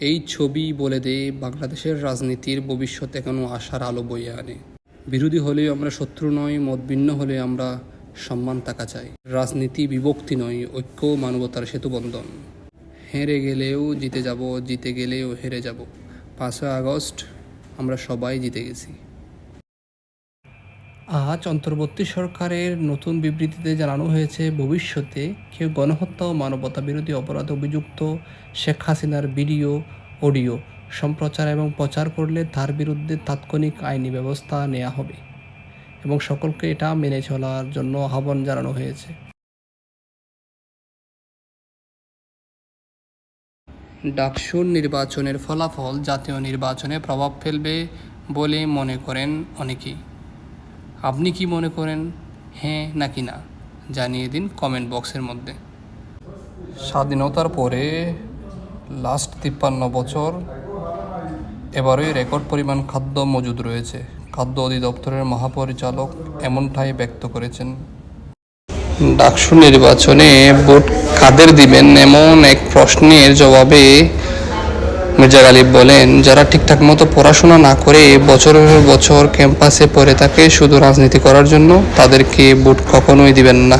এই ছবি বলে দেয় বাংলাদেশের রাজনীতির ভবিষ্যতে এখনও আশার আলো বইয়ে আনে। বিরোধী হলেও আমরা শত্রু নয় মত ভিন্ন হলে আমরা সম্মান থাকা চাই। রাজনীতি বিভক্তি নয় ঐক্য মানবতার সেতুবন্ধন। হেরে গেলেও জিতে যাব, জিতে গেলেও হেরে যাব। পাঁচই আগস্ট, আমরা সবাই জিতে গেছি। আজ অন্তর্বর্তী সরকারের নতুন বিবৃতিতে জানানো হয়েছে, ভবিষ্যতে কেউ গণহত্যা ও মানবতা বিরোধী অপরাধ অভিযুক্ত শেখ হাসিনার ভিডিও, অডিও, সম্প্রচার এবং প্রচার করলে তার বিরুদ্ধে তাৎক্ষণিক আইনি ব্যবস্থা নেওয়া হবে এবং সকলকে এটা মেনে চলার জন্য আহ্বান জানানো হয়েছে। ডাকসুর নির্বাচনের ফলাফল জাতীয় নির্বাচনে প্রভাব ফেলবে বলে মনে করেন অনেকেই। আপনি কি মনে করেন হ্যাঁ নাকি না? জানিয়ে দিন কমেন্ট বক্সের মধ্যে। স্বাধীনতার পরে লাস্ট তিপ্পান্ন বছর এবারই রেকর্ড পরিমাণ খাদ্য মজুদ রয়েছে। খাদ্য অধিদপ্তরের মহাপরিচালক এমনটাই ব্যক্ত করেছেন। ডাকসু নির্বাচনে ভোট কাদের দিবেন এমন এক প্রশ্নের জবাবে মির্জা গালিব বলেন, যারা ঠিকঠাক মতো পড়াশোনা না করে বছরের বছর ক্যাম্পাসে পড়ে থাকে শুধু রাজনীতি করার জন্য তাদেরকে ভোট কখনোই দিবেন না।